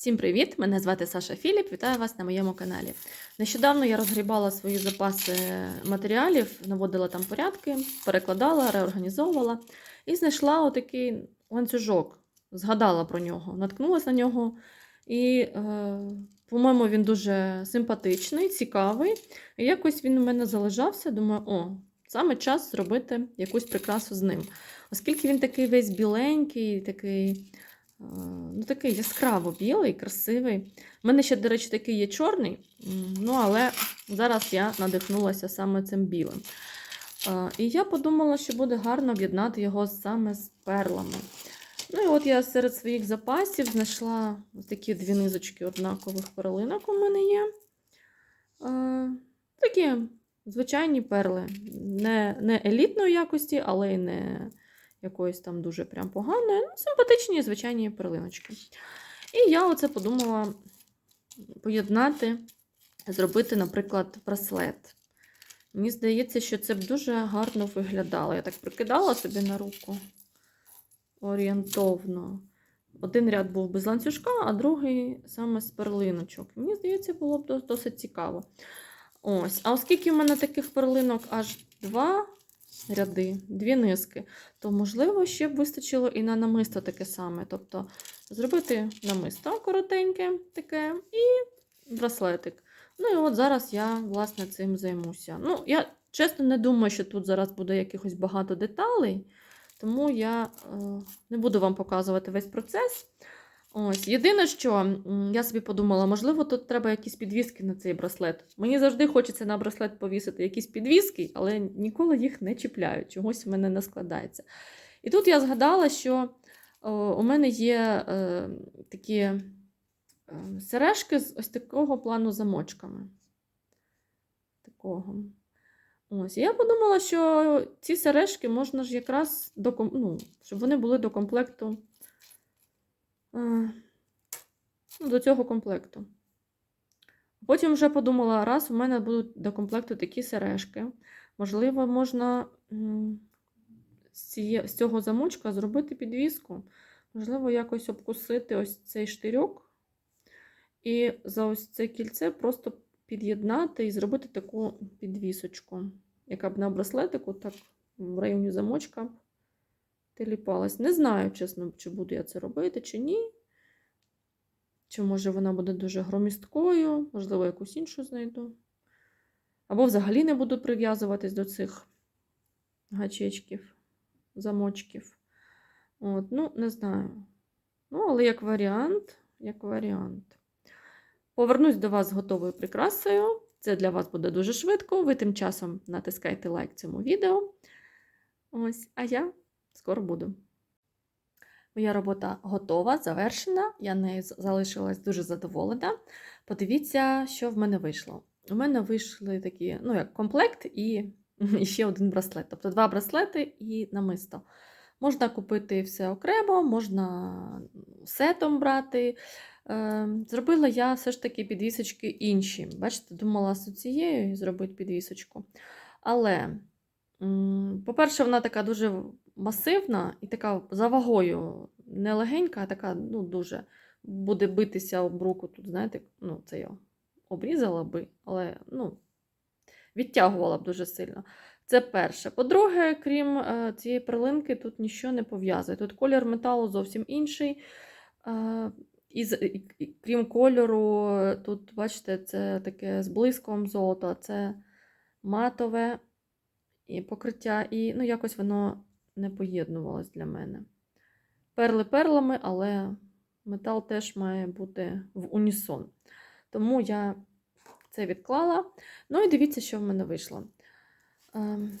Всім привіт! Мене звати Саша Філіп. Вітаю вас на моєму каналі. Нещодавно я розгрібала свої запаси матеріалів, наводила там порядки, перекладала, реорганізовувала і знайшла отакий ланцюжок. Згадала про нього, наткнулася на нього. І, е, по-моєму, він дуже симпатичний, цікавий. І якось він у мене залежався. Думаю, о, саме час зробити якусь прикрасу з ним. Оскільки він такий весь біленький, такий. Е, Ну, такий яскраво білий, красивий. У мене ще, до речі, такий є чорний, ну, але зараз я надихнулася саме цим білим. Е, І я подумала, що буде гарно об'єднати його саме з перлами. Ну і от я серед своїх запасів знайшла такі дві низочки однакових перлинок у мене є. Е, Такі звичайні перли. Не, не елітної якості, але й не якоїсь там дуже прям поганої. Ну, симпатичні, звичайні перлиночки. І я оце подумала поєднати, зробити, наприклад, браслет. Мені здається, що це б дуже гарно виглядало. Я так прикидала собі на руку орієнтовно. Один ряд був без ланцюжка, а другий саме з перлиночок. Мені здається, було б досить цікаво. Ось. А оскільки в мене таких перлинок аж два ряди, дві низки, то, можливо, ще б вистачило і на намисто таке саме. Тобто зробити намисто коротеньке таке і браслетик. Ну і от зараз я, власне, цим займуся. Ну, я чесно не думаю, що тут зараз буде якихось багато деталей, тому я е, не буду вам показувати весь процес. Ось, єдине, що я собі подумала, можливо, тут треба якісь підвіски на цей браслет. Мені завжди хочеться на браслет повісити якісь підвіски, але ніколи їх не чіпляю, чогось в мене не складається. І тут я згадала, що о, у мене є е, такі е, сережки з ось такого плану замочками. Такого. Ось, я подумала, що ці сережки можна ж якраз до, ну, щоб вони були до комплекту. Е, Ну, до цього комплекту. Потім вже подумала, раз у мене будуть до комплекту такі сережки, можливо, можна з, цього замочка зробити підвіску. Можливо, якось обкусити ось цей штирьок і за ось це кільце просто під'єднати і зробити таку підвісочку, яка б на браслетику так в районі замочка теліпалась. Не знаю, чесно, чи буду я це робити, чи ні. Чи може вона буде дуже громісткою, можливо, якусь іншу знайду. Або взагалі не буду прив'язуватись до цих гачечків, замочків. От, ну, не знаю. Ну, але як варіант, як варіант. Повернусь до вас з готовою прикрасою. Це для вас буде дуже швидко. Ви тим часом натискайте лайк цьому відео. Ось, а я скоро буду. Моя робота готова, завершена. Я нею залишилась дуже задоволена. Подивіться, що в мене вийшло. У мене вийшли такі, ну, як комплект і, і ще один браслет. Тобто два браслети і намисто. Можна купити все окремо, можна сетом брати. Е, Зробила я все ж таки підвісочки інші. Бачите, думала з цією зробити підвісочку. Але, по-перше, вона така дуже масивна і така за вагою не легенька, а така ну, дуже буде битися об руку. Тут, знаєте, ну, це я обрізала би, але ну, відтягувала б дуже сильно. Це перше. По-друге, крім е, цієї перлинки, тут нічого не пов'язує. Тут колір металу зовсім інший. Е, і, крім кольору, е, тут, бачите, це таке з блиском золота, це матове і покриття, і ну, якось воно не поєднувалось для мене. Перли перлами, але метал теж має бути в унісон. Тому я це відклала. Ну і дивіться, що в мене вийшло. Ем,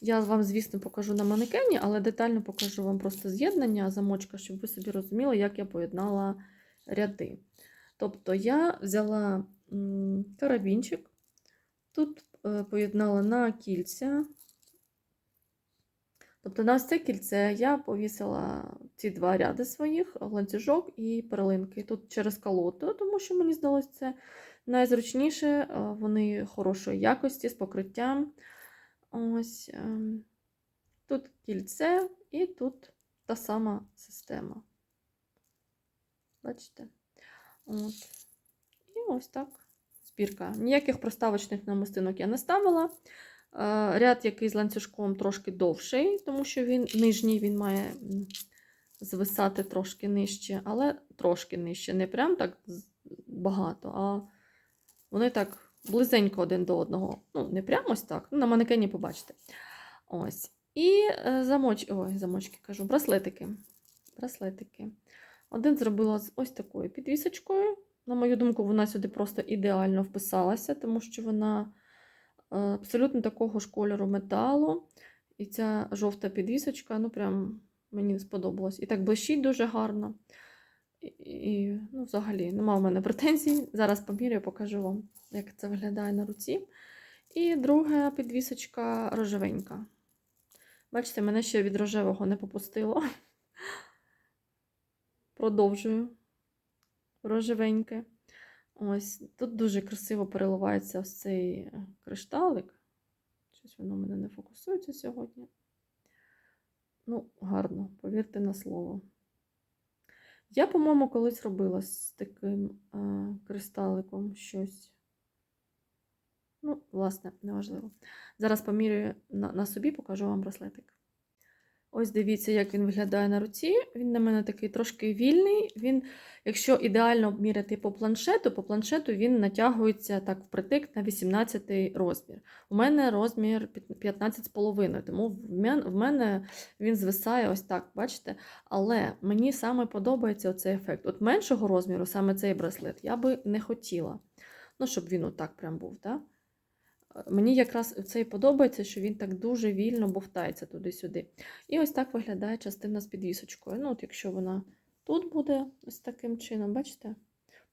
Я вам, звісно, покажу на манекені, але детально покажу вам просто з'єднання замочка, щоб ви собі розуміли, як я поєднала ряди. Тобто я взяла карабінчик, тут е, поєднала на кільця. Тобто на ось це кільце я повісила ці два ряди своїх ланцюжок і перлинки. Тут через колоду, тому що мені здалося це найзручніше. е, Вони хорошої якості з покриттям. Ось ем, тут кільце і тут та сама система. Бачите? От. І ось так збірка. Ніяких проставочних намистинок я не ставила. Е, Ряд, який з ланцюжком трошки довший, тому що він нижній, він має звисати трошки нижче, але трошки нижче. Не прям так багато, а вони так близенько один до одного. Ну, не прямо ось так. Ну, на манекені побачите. Ось. І е, замоч... Ой, замочки кажу, браслетики. Браслетики. Один зробила з ось такою підвісочкою. На мою думку, вона сюди просто ідеально вписалася, тому що вона абсолютно такого ж кольору металу. І ця жовта підвісочка, ну прям мені сподобалось. І так блищить дуже гарно. І, і ну, взагалі, нема в мене претензій. Зараз поміряю, покажу вам, як це виглядає на руці. І друга підвісочка рожевенька. Бачите, мене ще від рожевого не попустило. Продовжую рожевеньке. Ось тут дуже красиво переливається ось цей е, кришталик. Щось воно в мене не фокусується сьогодні. Ну, гарно, повірте на слово. Я, по-моєму, колись робила з таким е, кристаликом щось. Ну, власне, неважливо. Зараз поміряю на, на собі, покажу вам браслетик. Ось дивіться, як він виглядає на руці. Він на мене такий трошки вільний. Він, якщо ідеально обміряти по планшету, по планшету він натягується так впритик на 18 розмір. У мене розмір 15,5, тому в мене він звисає ось так, бачите? Але мені саме подобається оцей ефект. От меншого розміру, саме цей браслет, я би не хотіла. Ну, щоб він отак прям був, так? Мені якраз цей подобається, що він так дуже вільно бовтається туди-сюди. І ось так виглядає частина з підвісочкою. Ну, от якщо вона тут буде ось таким чином, бачите?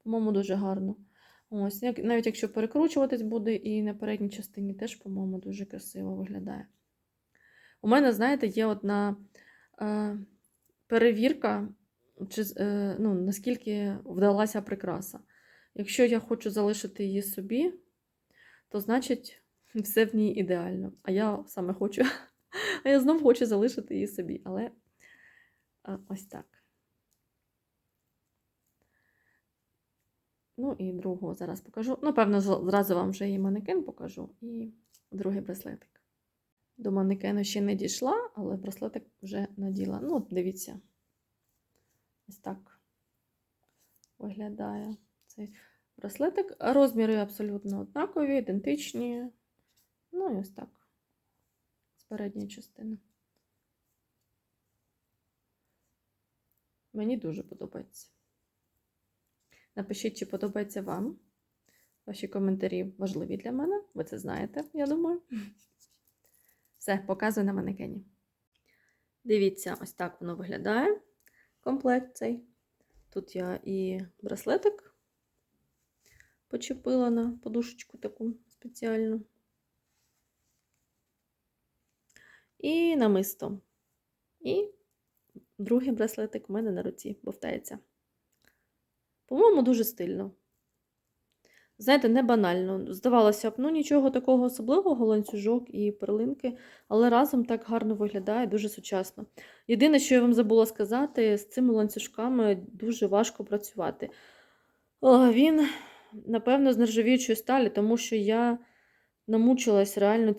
По-моєму, дуже гарно. Ось, навіть якщо перекручуватись буде, і на передній частині теж, по-моєму, дуже красиво виглядає. У мене, знаєте, є одна е, перевірка, чи, е, ну, наскільки вдалася прикраса. Якщо я хочу залишити її собі, то значить все в ній ідеально. А я саме хочу. А я знов хочу залишити її собі. Але ось так. Ну і другого зараз покажу. Напевно, зразу вам вже і манекен покажу, і другий браслетик. До манекену ще не дійшла, але браслетик вже наділа. Ну, дивіться. Ось так виглядає цей браслетик. Розміри абсолютно однакові, ідентичні. Ну і ось так. З передньої частини. Мені дуже подобається. Напишіть, чи подобається вам. Ваші коментарі важливі для мене. Ви це знаєте, я думаю. Все, показую на манекені. Дивіться, ось так воно виглядає. Комплект цей. Тут я і браслетик почепила на подушечку таку спеціальну. І намисто. І другий браслетик у мене на руці бовтається. По-моєму, дуже стильно. Знаєте, не банально. Здавалося б, ну нічого такого особливого, ланцюжок і перлинки, але разом так гарно виглядає, дуже сучасно. Єдине, що я вам забула сказати, з цими ланцюжками дуже важко працювати. Він, напевно, з нержавіючої сталі, тому що я намучилась реально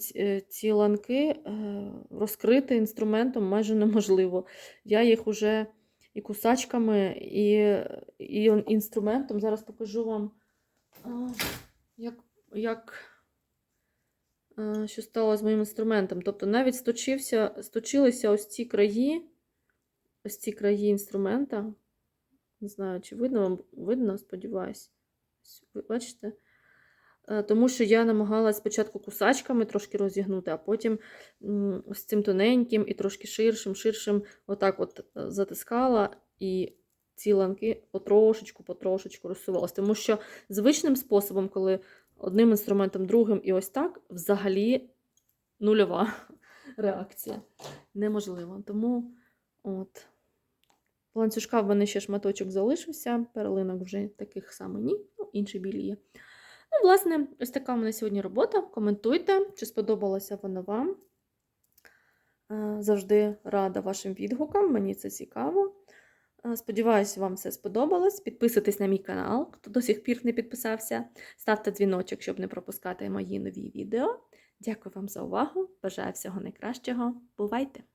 ці, е, ланки е, розкрити інструментом майже неможливо. Я їх уже і кусачками, і, і інструментом. Зараз покажу вам, як, як що стало з моїм інструментом. Тобто навіть сточився, сточилися ось ці краї, ось ці краї інструмента. Не знаю, чи видно вам видно, сподіваюсь. Ви бачите? Е, Тому що я намагалась спочатку кусачками трошки розігнути, а потім ось цим тоненьким і трошки ширшим, ширшим, отак от е, затискала, і ці ланки потрошечку, потрошечку розсувалися. Тому що звичним способом, коли одним інструментом, другим і ось так, взагалі нульова реакція. Неможливо. Тому от. Ланцюжка в мене ще шматочок залишився, перлинок вже таких саме ні, ну, інші білі є. Ну, власне, ось така в мене сьогодні робота. Коментуйте, чи сподобалася вона вам. Е, Завжди рада вашим відгукам, мені це цікаво. Е, Сподіваюсь, вам все сподобалось. Підписуйтесь на мій канал, хто до сих пір не підписався. Ставте дзвіночок, щоб не пропускати мої нові відео. Дякую вам за увагу. Бажаю всього найкращого. Бувайте!